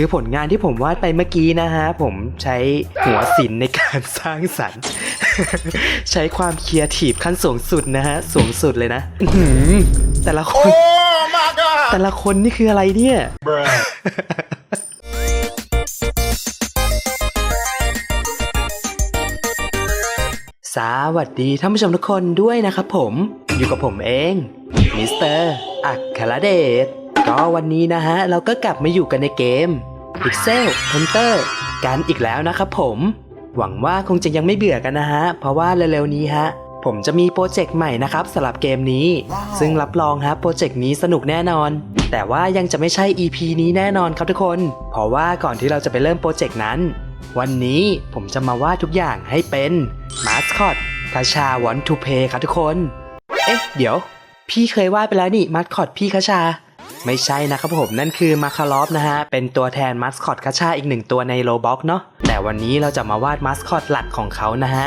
คือผลงานที่ผมวาดไปเมื่อกี้นะฮะ ผมใช้หัวศิลป์ในการสร้างสรรค์ ใช้ความเคียร์ทีฟขั้นสูงสุดนะฮะ สูงสุดเลยนะอื้อหือแต่ละคน Oh my god! แต่ละคนนี่คืออะไรเนี่ย Bruh. สวัสดีท่านผู้ชมทุกคนด้วยนะครับผม อยู่กับผมเอง มิสเตอร์อัคครเดช ก็วันนี้นะฮะ เราก็กลับมาอยู่กันในเกม Pixel Hunter กันอีกแล้วนะครับผม หวังว่าคงจะยังไม่เบื่อกันนะฮะ เพราะว่าเร็วๆนี้ฮะ ผมจะมีโปรเจกต์ใหม่นะครับสำหรับเกมนี้ ซึ่งรับรองฮะโปรเจกต์นี้สนุกแน่นอน แต่ว่ายังจะไม่ใช่ EP นี้แน่นอนครับทุกคน เพราะว่าก่อนที่เราจะไปเริ่มโปรเจกต์นั้น วันนี้ผมจะมาวาดทุกอย่างให้เป็นมาสคอตกาชาวอนทูเพย์ครับทุกคน เอ๊ะ เดี๋ยว พี่เคยวาดไปแล้วนี่มาสคอตพี่คาชา ไม่ใช่นะครับผมนั่นคือมาคารอฟนะฮะ เป็นตัวแทนมาสคอตคาชาอีกหนึ่งตัวในโลบ็อกเนาะแต่วันนี้เราจะมาวาดมาสคอตหลักของเขานะฮะ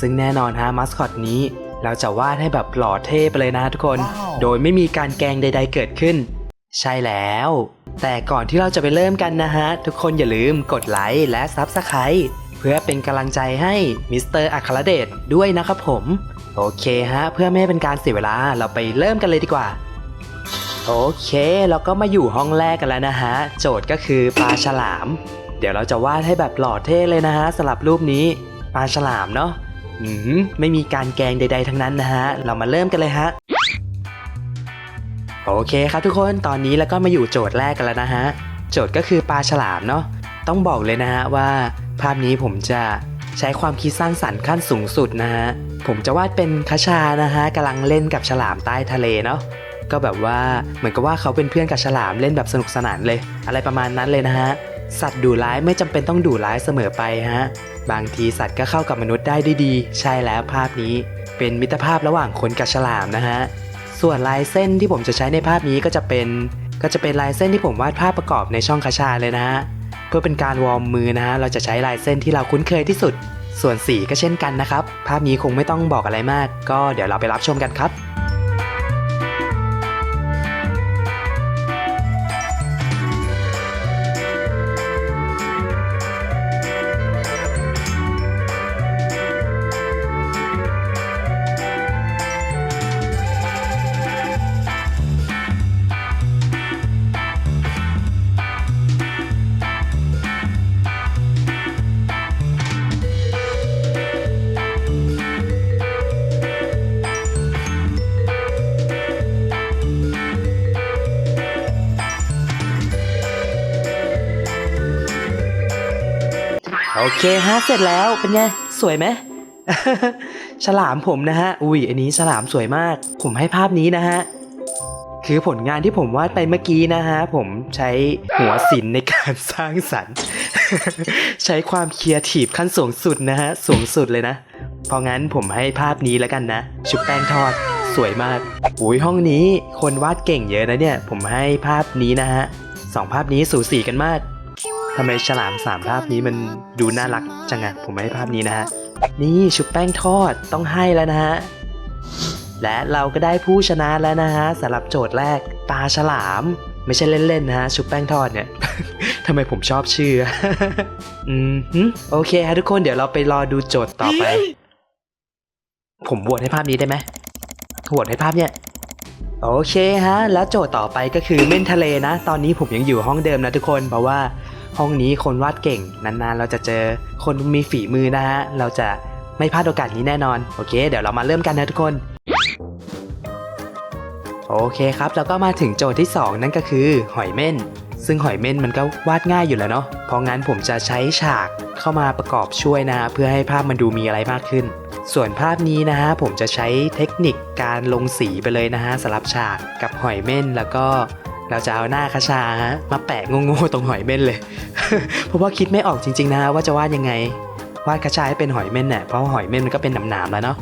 ซึ่งแน่นอนฮะมาสคอตนี้เราจะวาดให้แบบหล่อเท่ไปเลยนะฮะทุกคนว้าวโดยไม่มีการแกล้งใด ๆ เกิดขึ้น ใช่แล้ว แต่ก่อนที่เราจะไปเริ่มกันนะฮะ ทุกคนอย่าลืมกดไลค์และซับสไครต์เพื่อเป็นกำลังใจให้มิสเตอร์อัครเดชด้วยนะครับผม โอเคฮะ เพื่อไม่ให้เป็นการเสียเวลาเราไปเริ่มกันเลยดีกว่า โอเคเราก็มาอยู่ห้องแรกกันแล้วนะฮะ โจทย์ก็คือปลาฉลาม เดี๋ยวเราจะวาดให้แบบหล่อเท่เลยนะฮะสำหรับรูปนี้ปลาฉลามเนาะอืมไม่มีการแกงใด ๆ ทั้งนั้นนะฮะ เรามาเริ่มกันเลยฮะโอเคครับทุกคนตอนนี้แล้วก็มาอยู่โจทย์แรกกันแล้วนะฮะ โจทย์ก็คือปลาฉลามเนาะต้องบอกเลยนะฮะว่าภาพนี้ผมจะใช้ความคิดสร้างสรรค์ขั้นสูงสุดนะฮะ ผมจะวาดเป็นคชานะฮะกำลังเล่นกับฉลามใต้ทะเลเนาะ ก็แบบว่าเหมือนกับว่าเขาเป็นเพื่อนกับฉลามเล่นแบบสนุกสนานเลย อะไรประมาณนั้นเลยนะฮะ สัตว์ดุร้ายไม่จำเป็นต้องดุร้ายเสมอไปฮะ บางทีสัตว์ก็เข้ากับมนุษย์ได้ดี ใช่แล้วภาพนี้ เป็นมิตรภาพระหว่างคนกับฉลามนะฮะ ส่วนลายเส้นที่ผมจะใช้ในภาพนี้ก็จะเป็น ก็จะเป็นลายเส้นที่ผมวาดภาพประกอบในช่องคาชาเลยนะฮะ เพื่อเป็นการวอร์มมือนะฮะ เราจะใช้ลายเส้นที่เราคุ้นเคยที่สุด ส่วนสีก็เช่นกันนะครับ ภาพนี้คงไม่ต้องบอกอะไรมาก ก็เดี๋ยวเราไปรับชมกันครับ โอเคฮะเสร็จแล้วเป็นไง สวยไหมฉลามผมนะฮะ อุ้ยอันนี้ฉลามสวยมาก ผมให้ภาพนี้นะฮะ คือผลงานที่ผมวาดไปเมื่อกี้นะฮะ ผมใช้หัวศิลในการสร้างสรรค์ ใช้ความเคียร์ทีฟขั้นสูงสุดนะฮะ สูงสุดเลยนะ เพราะงั้นผมให้ภาพนี้แล้วกันนะ ชุบแป้งทอด สวยมากอุ้ยห้องนี้คนวาดเก่งเยอะนะเนี่ย ผมให้ภาพนี้นะฮะสองภาพนี้สูสีกันมาก ทำไมฉลามสามภาพนี้มันดูน่ารักจังอะผมให้ภาพนี้นะฮะ นี่ชุบแป้งทอดต้องให้แล้วนะฮะ และเราก็ได้ผู้ชนะแล้วนะฮะสำหรับโจทย์แรกปลาฉลาม ไม่ใช่เล่นๆนะฮะชุบแป้งทอดเนี่ยทำไมผมชอบชื่อ อืมโอเคฮะทุกคนเดี๋ยวเราไปรอดูโจทย์ต่อไป ผมบวชให้ภาพนี้ได้ไหมบวชให้ภาพเนี่ย โอเคฮะ แล้วโจทย์ต่อไปก็คือเม่นทะเลนะ ตอนนี้ผมยังอยู่ห้องเดิมนะทุกคน เพราะว่าห้องนี้คนวาดเก่ง นานๆ เราจะเจอคนมีฝีมือนะฮะ เราจะไม่พลาดโอกาสนี้แน่นอน โอเค เดี๋ยวเรามาเริ่มกันนะทุกคน โอเคครับ แล้วก็มาถึงโจทย์ที่ 2 นั่นก็คือหอยเม่น ซึ่งหอยเม่นมันก็วาดง่ายอยู่แล้วเนาะ เพราะงั้นผมจะใช้ฉากเข้ามาประกอบช่วยนะฮะเพื่อให้ภาพมันดูมีอะไรมากขึ้น ส่วนภาพนี้นะฮะผมจะใช้เทคนิคการลงสีไปเลยนะฮะสลับฉากกับหอยเม่นแล้วก็เราจะเอาหน้าคาชาฮะมาแปะโง่ๆตรงหอยเม่นเลย เพราะว่าคิดไม่ออกจริงๆนะว่าจะวาดยังไง วาดคาชาให้เป็นหอยเม่นเนี่ยเพราะหอยเม่นมันก็เป็นหนามๆแล้วเนาะ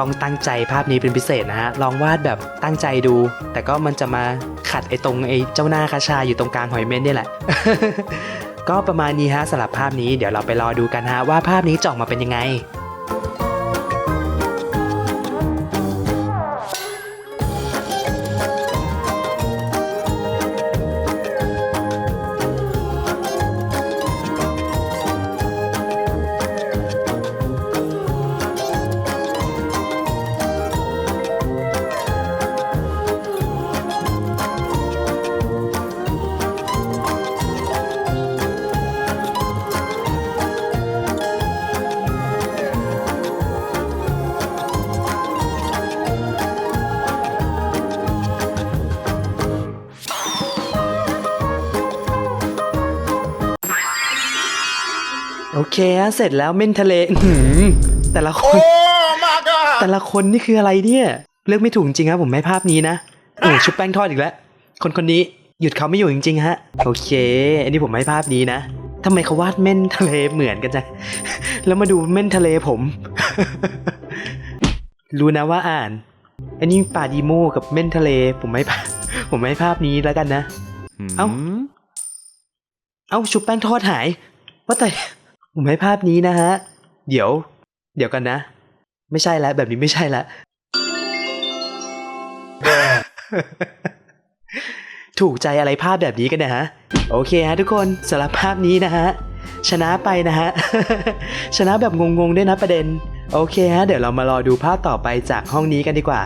ต้องตั้งใจภาพนี้เป็นพิเศษนะฮะลองวาดแบบตั้งใจดู แต่ก็มันจะมาขัดไอ้ตรงไอ้เจ้าหน้าคาชาอยู่ตรงกลางหอยเม่นนี่แหละก็ประมาณนี้ฮะสำหรับภาพนี้เดี๋ยวเราไปรอดูกันฮะว่าภาพนี้จะออกมาเป็นยังไง เคฮะเสร็จแล้วเม่นทะเลอื้อหือแต่ละคน my god! แต่ละคนนี่คืออะไรเนี่ย เลือกไม่ถูกจริงครับผมให้ภาพนี้นะโอ้ชุบแป้งทอดอีกแล้ว คนคนนี้หยุดเขาไม่อยู่จริงๆฮะ โอเค อันนี้ผมให้ภาพนี้นะทำไมเขาวาดเม่นทะเลเหมือนกันจังแล้วมาดูเม่นทะเลผม รู้นะว่าอ่าน อันนี้ป่าดีโมกับเม่นทะเล ผมให้ภาพผมให้ภาพนี้แล้วกันนะ เอ้า เอ้าชุบแป้งทอดหายว่าแต่ ผมให้ภาพนี้นะฮะ เดี๋ยว เดี๋ยวกันนะ ไม่ใช่แล้วแบบนี้ไม่ใช่แล้วถูกใจอะไรภาพแบบนี้กันเนะฮะ โอเคฮะทุกคนสำหรับภาพนี้นะฮะ ชนะไปนะฮะ ชนะแบบงงๆด้วยนะประเด็น โอเคฮะ เดี๋ยวเรามารอดูภาพต่อไปจากห้องนี้กันดีกว่า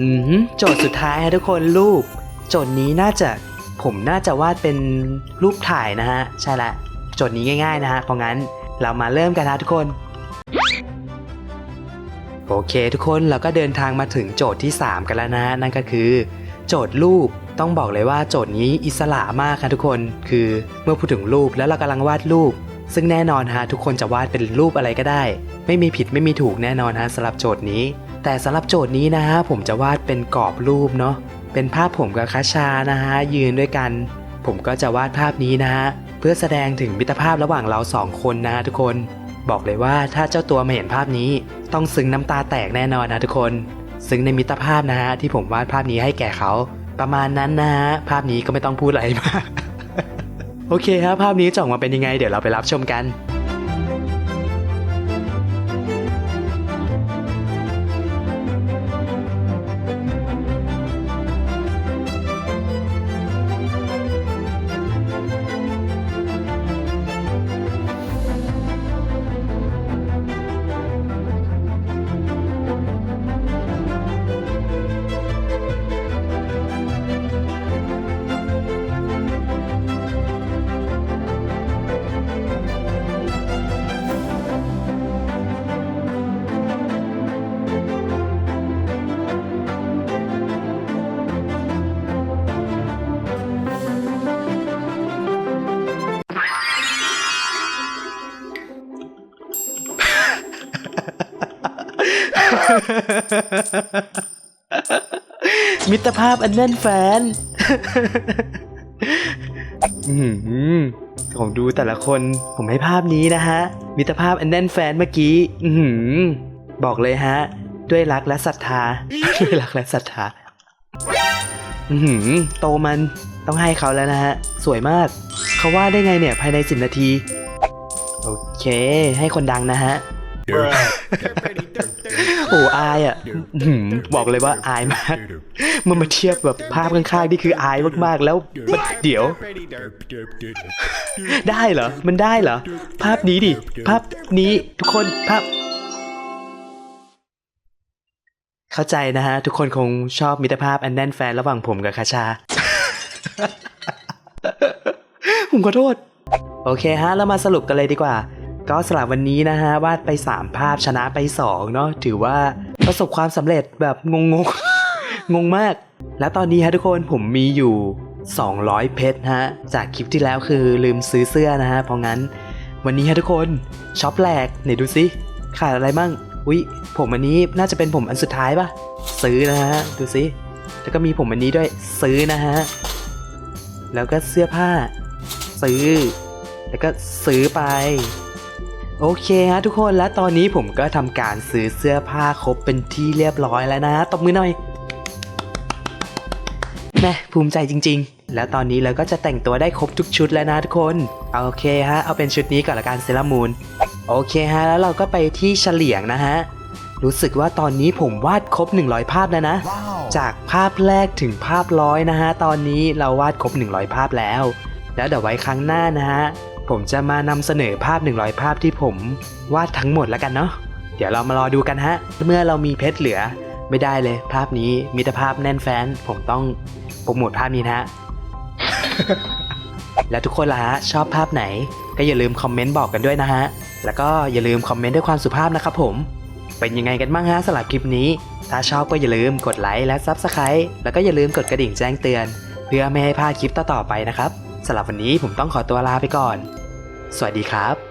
อืมโจทย์สุดท้ายฮะทุกคนรูป โจทย์นี้น่าจะผมน่าจะวาดเป็นรูปถ่ายนะฮะ ใช่ละ จทย์นี้ง่าย ๆ นะฮะเพราะงั้นเรามาเริ่มกันนะทุกคน โอเค ทุกคนเราก็เดินทางมาถึงโจทย์ที่ 3 กันแล้วนะฮะนั่นก็คือ โจทย์รูปต้องบอกเลยว่าโจทย์นี้อิสระมากค่ะทุกคนคือเมื่อพูดถึงรูปแล้วเรากำลังวาดรูป ซึ่งแน่นอนฮะทุกคนจะวาดเป็นรูปอะไรก็ได้ ไม่มีผิดไม่มีถูกแน่นอนฮะสำหรับโจทย์นี้ แต่สำหรับโจทย์นี้นะฮะผมจะวาดเป็นกรอบรูปเนาะเป็นภาพผมกับคาชานะฮะยืนด้วยกัน ผมก็จะวาดภาพนี้นะฮะ เพื่อแสดงถึงมิตรภาพระหว่างเราสองคนนะทุกคน บอกเลยว่าถ้าเจ้าตัวมาเห็นภาพนี้ต้องซึ้งน้ำตาแตกแน่นอนนะทุกคน ซึ้งในมิตรภาพนะฮะที่ผมวาดภาพนี้ให้แก่เขา ประมาณนั้นนะฮะภาพนี้ก็ไม่ต้องพูดอะไรมากโอเคครับภาพนี้จ่องมาเป็นยังไง เดี๋ยวเราไปรับชมกัน มิตรภาพอันแน่นแฟน อืมผมดูแต่ละคนผมให้ภาพนี้นะฮะ มิตรภาพอันแน่นแฟนเมื่อกี้ อืมบอกเลยฮะ ด้วยรักและศรัทธา ด้วยรักและศรัทธา อืมโตมันต้องให้เขาแล้วนะฮะ สวยมากเขาว่าได้ไงเนี่ยภายในสิบนาที โอเค ให้คนดังนะฮะ โอ้อายอะอื้อหือบอกเลยว่าอายมากมันมาเทียบแบบภาพข้างๆนี่คืออายมากๆแล้วมันเดี๋ยว ได้เหรอ มันได้เหรอ ภาพนี้ดิ ภาพนี้ทุกคนภาพ เข้าใจนะฮะ ทุกคนคงชอบมิตรภาพอันแน่นแฟนระหว่างผมกับคาชา ผมขอโทษ โอเคฮะ แล้วมาสรุปกันเลยดีกว่า ก็สำหรับวันนี้นะฮะวาดไป 3 ภาพชนะไป 2 เนาะถือว่าประสบความสำเร็จแบบงงงๆงงมาก และตอนนี้ฮะทุกคนผมมีอยู่ 200 เพชรฮะ จากคลิปที่แล้วคือลืมซื้อเสื้อนะฮะ เพราะงั้น วันนี้ฮะทุกคนช็อปแหลกไหนดูสิขาดอะไรมั่งอุ๊ยผมอันนี้น่าจะเป็นผมอันสุดท้ายปะซื้อนะฮะดูสิแล้วก็มีผมอันนี้ด้วยซื้อนะฮะแล้วก็เสื้อผ้า ซื้อ แล้วก็ซื้อไป โอเคฮะทุกคนและตอนนี้ผมก็ทำการซื้อเสื้อผ้าครบเป็นที่เรียบร้อยแล้วนะตบมือหน่อยแม่ภูมิใจจริง ๆ แล้วตอนนี้เราก็จะแต่งตัวได้ครบทุกชุดแล้วนะทุกคน โอเคฮะ เอาเป็นชุดนี้ก่อนละกันเซรามูน โอเคฮะ แล้วเราก็ไปที่เฉลียงนะฮะ รู้สึกว่าตอนนี้ผมวาดครบ 100 ภาพแล้วนะจากภาพแรกถึงภาพร้อยนะฮะ ตอนนี้เราวาดครบ 100 ภาพแล้ว แล้วเดี๋ยวไว้ครั้งหน้านะฮะ ผมจะมานำเสนอภาพ 100 ภาพที่ผมวาดทั้งหมดแล้วกันเนาะเดี๋ยวเรามารอดูกันฮะ เมื่อเรามีเพชรเหลือไม่ได้เลย ภาพนี้มิตรภาพแน่นแฟน ผมต้องโปรโมทภาพนี้นะฮะ แล้วทุกคนล่ะฮะชอบภาพไหน ก็อย่าลืมคอมเมนต์บอกกันด้วยนะฮะ แล้วก็อย่าลืมคอมเมนต์ด้วยความสุภาพนะครับผมเป็นยังไงกันบ้างฮะสำหรับคลิปนี้ ถ้าชอบก็อย่าลืมกดไลค์และ Subscribe แล้วก็อย่าลืมกดกระดิ่งแจ้งเตือน เพื่อไม่ให้พลาดคลิปต่อๆไปนะครับสำหรับวันนี้ผมต้องขอตัวลาไปก่อน สวัสดีครับ